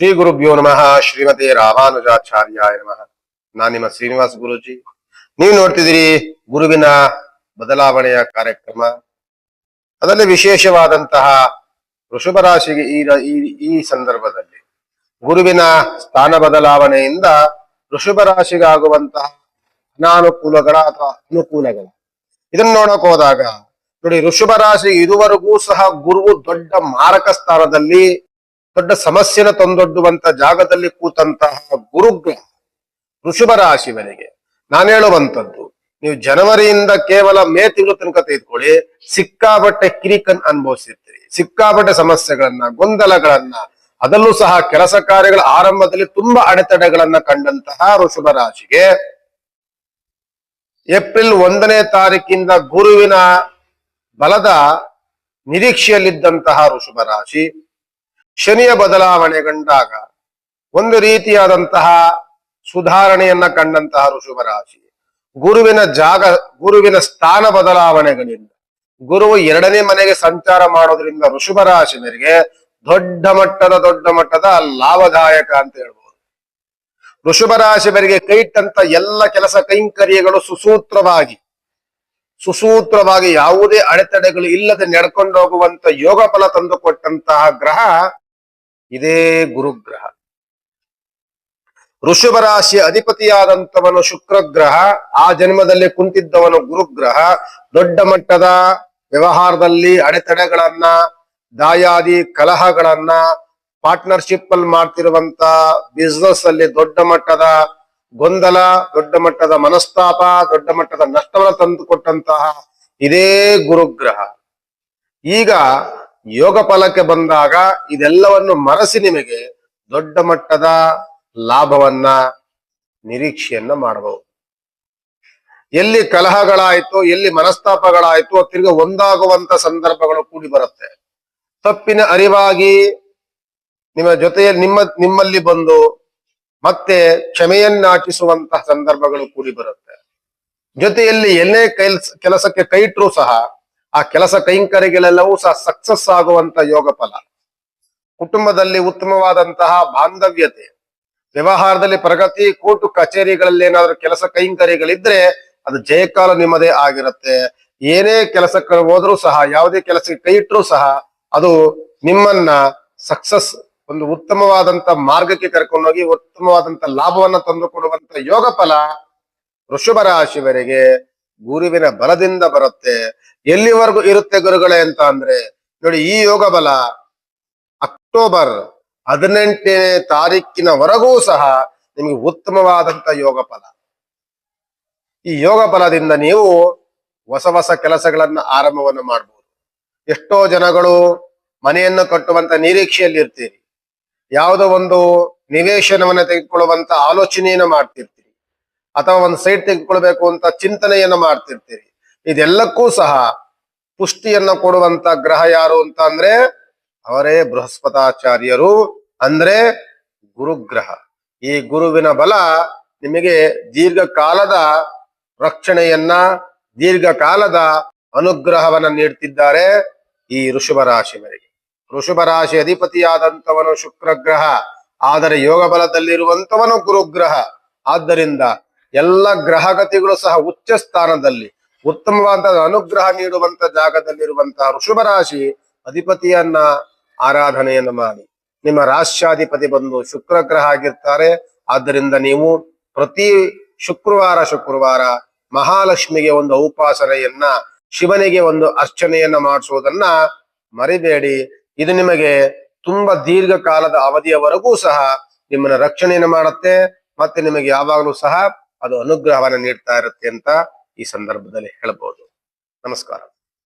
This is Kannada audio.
ಶ್ರೀ ಗುರುಭ್ಯೋ ನಮಃ. ಶ್ರೀಮತಿ ರಾಮಾನುಜಾಚಾರ್ಯಾಯ ನಮಃ. ನಾನ್ ನಿಮ್ಮ ಶ್ರೀನಿವಾಸ ಗುರುಜಿ. ನೀವು ನೋಡ್ತಿದ್ದೀರಿ ಗುರುವಿನ ಬದಲಾವಣೆಯ ಕಾರ್ಯಕ್ರಮ. ಅದರಲ್ಲಿ ವಿಶೇಷವಾದಂತಹ ವೃಷಭ ರಾಶಿಗೆ ಈ ಸಂದರ್ಭದಲ್ಲಿ ಗುರುವಿನ ಸ್ಥಾನ ಬದಲಾವಣೆಯಿಂದ ವೃಷಭ ರಾಶಿಗಾಗುವಂತಹ ಅನಾನುಕೂಲಗಳ ಅಥವಾ ಅನುಕೂಲಗಳ. ಇದನ್ನ ನೋಡಕ್ ಹೋದಾಗ ನೋಡಿ ವೃಷಭ ರಾಶಿ ಇದುವರೆಗೂ ಸಹ ಗುರುವು ದೊಡ್ಡ ಮಾರಕ ಸ್ಥಾನದಲ್ಲಿ ದೊಡ್ಡ ಸಮಸ್ಯೆನ ತಂದೊಡ್ಡುವಂತ ಜಾಗದಲ್ಲಿ ಕೂತಂತಹ ಗುರುಗ್ರಹ ಋಷಭ ರಾಶಿವರೆಗೆ ನಾನು ಹೇಳುವಂತದ್ದು ನೀವು ಜನವರಿಯಿಂದ ಕೇವಲ ಮೇ ತಿಂಗಳು ತನಕ ತೆಗೆದುಕೊಳ್ಳಿ, ಸಿಕ್ಕಾಪಟ್ಟೆ ಕಿರಿಕನ್ ಅನುಭವಿಸಿರ್ತೀರಿ. ಸಿಕ್ಕಾಪಟ್ಟೆ ಸಮಸ್ಯೆಗಳನ್ನ, ಗೊಂದಲಗಳನ್ನ ಅದಲ್ಲೂ ಸಹ ಕೆಲಸ ಕಾರ್ಯಗಳ ಆರಂಭದಲ್ಲಿ ತುಂಬಾ ಅಡೆತಡೆಗಳನ್ನ ಕಂಡಂತಹ ಋಷಭ ರಾಶಿಗೆ ಏಪ್ರಿಲ್ ಒಂದನೇ ತಾರೀಕಿಂದ ಗುರುವಿನ ಬಲದ ನಿರೀಕ್ಷೆಯಲ್ಲಿದ್ದಂತಹ ಋಷಭ ರಾಶಿ ಶನಿಯ ಬದಲಾವಣೆಗೊಂಡಾಗ ಒಂದು ರೀತಿಯಾದಂತಹ ಸುಧಾರಣೆಯನ್ನ ಕಂಡಂತಹ ಋಷಭ ರಾಶಿ ಗುರುವಿನ ಜಾಗ, ಗುರುವಿನ ಸ್ಥಾನ ಬದಲಾವಣೆಗಳಿಂದ ಗುರು ಎರಡನೇ ಮನೆಗೆ ಸಂಚಾರ ಮಾಡೋದ್ರಿಂದ ಋಷಭ ರಾಶಿಯರಿಗೆ ದೊಡ್ಡ ಮಟ್ಟದ ದೊಡ್ಡ ಮಟ್ಟದ ಲಾಭದಾಯಕ ಅಂತ ಹೇಳ್ಬೋದು. ಋಷಭ ರಾಶಿಯವರಿಗೆ ಕೈಟ್ಟಂತ ಎಲ್ಲ ಕೆಲಸ ಕೈಂಕರ್ಯಗಳು ಸುಸೂತ್ರವಾಗಿ ಸುಸೂತ್ರವಾಗಿ ಯಾವುದೇ ಅಡೆತಡೆಗಳು ಇಲ್ಲದೆ ನಡ್ಕೊಂಡು ಹೋಗುವಂತ ಯೋಗ ಫಲ ತಂದುಕೊಟ್ಟಂತಹ ಗ್ರಹ ಇದೇ ಗುರುಗ್ರಹ. ಋಷಭ ರಾಶಿಯ ಅಧಿಪತಿಯಾದಂಥವನು ಶುಕ್ರಗ್ರಹ, ಆ ಜನ್ಮದಲ್ಲಿ ಕುಂತಿದ್ದವನು ಗುರುಗ್ರಹ. ದೊಡ್ಡ ಮಟ್ಟದ ವ್ಯವಹಾರದಲ್ಲಿ ಅಡೆತಡೆಗಳನ್ನ, ದಾಯಾದಿ ಕಲಹಗಳನ್ನ ಪಾರ್ಟ್ನರ್ಶಿಪ್ ಅಲ್ಲಿ ಮಾಡ್ತಿರುವಂತ ಬಿಸ್ನೆಸ್ ಅಲ್ಲಿ ದೊಡ್ಡ ಮಟ್ಟದ ಗೊಂದಲ, ದೊಡ್ಡ ಮಟ್ಟದ ಮನಸ್ತಾಪ, ದೊಡ್ಡ ಮಟ್ಟದ ನಷ್ಟವನ್ನು ತಂದುಕೊಟ್ಟಂತಹ ಇದೇ ಗುರುಗ್ರಹ. ಈಗ ಯೋಗ ಫಲಕ್ಕೆ ಬಂದಾಗ ಇದೆಲ್ಲವನ್ನು ಮರೆಸಿ ನಿಮಗೆ ದೊಡ್ಡ ಮಟ್ಟದ ಲಾಭವನ್ನ, ನಿರೀಕ್ಷೆಯನ್ನ ಮಾಡಬಹುದು. ಎಲ್ಲಿ ಕಲಹಗಳಾಯ್ತು, ಎಲ್ಲಿ ಮನಸ್ತಾಪಗಳಾಯ್ತು, ತಿರ್ಗ ಒಂದಾಗುವಂತ ಸಂದರ್ಭಗಳು ಕೂಡಿ ಬರುತ್ತೆ. ತಪ್ಪಿನ ಅರಿವಾಗಿ ನಿಮ್ಮ ಜೊತೆಯಲ್ಲಿ ನಿಮ್ಮ, ನಿಮ್ಮಲ್ಲಿ ಬಂದು ಮತ್ತೆ ಕ್ಷಮೆಯನ್ನಾಟಿಸುವಂತಹ ಸಂದರ್ಭಗಳು ಕೂಡಿ ಬರುತ್ತೆ. ಜೊತೆಯಲ್ಲಿ ಎಲ್ಲೇ ಕೆಲ್ಸ, ಕೆಲಸಕ್ಕೆ ಕೈಟ್ರು ಸಹ ಆ ಕೆಲಸ ಕೈಂಕರ್ಯಗಳೆಲ್ಲವೂ ಸಹ ಸಕ್ಸಸ್ ಆಗುವಂತ ಯೋಗ ಫಲ ಕುಟುಂಬದಲ್ಲಿ ಉತ್ತಮವಾದಂತಹ ಬಾಂಧವ್ಯತೆ, ವ್ಯವಹಾರದಲ್ಲಿ ಪ್ರಗತಿ, ಕೋರ್ಟು ಕಚೇರಿಗಳಲ್ಲಿ ಏನಾದ್ರೂ ಕೆಲಸ ಕೈಂಕರ್ಯಗಳಿದ್ರೆ ಅದು ಜಯಕಾಲ ನಿಮ್ಮದೇ ಆಗಿರುತ್ತೆ. ಏನೇ ಕೆಲಸಕ್ಕೆ ಹೋದ್ರೂ ಸಹ, ಯಾವುದೇ ಕೆಲಸಕ್ಕೆ ಕೈ ಇಟ್ಟರೂ ಸಹ, ಅದು ನಿಮ್ಮನ್ನ ಸಕ್ಸಸ್ ಒಂದು ಉತ್ತಮವಾದಂತ ಮಾರ್ಗಕ್ಕೆ ಕರ್ಕೊಂಡೋಗಿ ಉತ್ತಮವಾದಂತ ಲಾಭವನ್ನ ತಂದುಕೊಡುವಂತ ಯೋಗ ಫಲ ವೃಷಭ ರಾಶಿವರೆಗೆ ಗುರುವಿನ ಬಲದಿಂದ ಬರುತ್ತೆ. ಎಲ್ಲಿವರೆಗೂ ಇರುತ್ತೆ ಗುರುಗಳೇ ಅಂತ ಅಂದ್ರೆ, ನೋಡಿ ಈ ಯೋಗ ಬಲ ಅಕ್ಟೋಬರ್ ಹದಿನೆಂಟನೇ ತಾರೀಕಿನವರೆಗೂ ಸಹ ನಿಮಗೆ ಉತ್ತಮವಾದಂತ ಯೋಗ ಫಲ. ಈ ಯೋಗ ಫಲದಿಂದ ನೀವು ಹೊಸ ಹೊಸ ಕೆಲಸಗಳನ್ನ ಆರಂಭವನ್ನು ಮಾಡಬಹುದು ಎಷ್ಟೋ ಜನಗಳು ಮನೆಯನ್ನು ಕಟ್ಟುವಂತ ನಿರೀಕ್ಷೆಯಲ್ಲಿ ಇರ್ತೀರಿ. ಯಾವುದೋ ಒಂದು ನಿವೇಶನವನ್ನ ತೆಗೆದುಕೊಳ್ಳುವಂತ ಆಲೋಚನೆಯನ್ನ ಮಾಡ್ತಿರ್ತೀರಿ. ಅಥವಾ ಒಂದು ಸೈಟ್ ತೆಗೆದುಕೊಳ್ಬೇಕು ಅಂತ ಚಿಂತನೆಯನ್ನ ಮಾಡ್ತಿರ್ತೀರಿ. ಇದೆಲ್ಲಕ್ಕೂ ಸಹ ಪುಷ್ಟಿಯನ್ನ ಕೊಡುವಂತ ಗ್ರಹ ಯಾರು ಅಂತ ಅಂದ್ರೆ ಅವರೇ ಬೃಹಸ್ಪತಾಚಾರ್ಯರು. ಅಂದ್ರೆ ಗುರುಗ್ರಹ. ಈ ಗುರುವಿನ ಬಲ ನಿಮಗೆ ದೀರ್ಘಕಾಲದ ರಕ್ಷಣೆಯನ್ನ, ದೀರ್ಘಕಾಲದ ಅನುಗ್ರಹವನ್ನ ನೀಡ್ತಿದ್ದಾರೆ ಈ ಋಷಭ ರಾಶಿವರಿಗೆ ಋಷಭ ರಾಶಿ ಅಧಿಪತಿಯಾದಂತವನು ಶುಕ್ರ ಗ್ರಹ ಆದರೆ ಯೋಗ ಬಲದಲ್ಲಿರುವಂತವನು ಗುರುಗ್ರಹ. ಆದ್ದರಿಂದ ಎಲ್ಲ ಗ್ರಹಗತಿಗಳು ಸಹ ಉಚ್ಚ ಸ್ಥಾನದಲ್ಲಿ ಉತ್ತಮವಾದ ಅನುಗ್ರಹ ನೀಡುವಂತ ಜಾಗದಲ್ಲಿರುವಂತಹ ಋಷಭ ರಾಶಿ ಅಧಿಪತಿಯನ್ನ ಆರಾಧನೆಯನ್ನು ಮಾಡಿ. ನಿಮ್ಮ ರಾಶ್ಯಾಧಿಪತಿ ಬಂದು ಶುಕ್ರ ಗ್ರಹ ಆಗಿರ್ತಾರೆ. ಆದ್ದರಿಂದ ನೀವು ಪ್ರತಿ ಶುಕ್ರವಾರ ಶುಕ್ರವಾರ ಮಹಾಲಕ್ಷ್ಮಿಗೆ ಒಂದು ಉಪಾಸನೆಯನ್ನ, ಶಿವನಿಗೆ ಒಂದು ಅರ್ಚನೆಯನ್ನ ಮಾಡಿಸುವುದನ್ನ ಮರಿಬೇಡಿ. ಇದು ನಿಮಗೆ ತುಂಬಾ ದೀರ್ಘಕಾಲದ ಅವಧಿಯವರೆಗೂ ಸಹ ನಿಮ್ಮನ್ನ ರಕ್ಷಣೆಯನ್ನು ಮಾಡುತ್ತೆ. ಮತ್ತೆ ನಿಮಗೆ ಯಾವಾಗಲೂ ಸಹ ಅದು ಅನುಗ್ರಹವನ್ನ ನೀಡ್ತಾ ಇರುತ್ತೆ ಅಂತ ಈ ಸಂದರ್ಭದಲ್ಲಿ ಹೇಳಬಹುದು. ನಮಸ್ಕಾರ.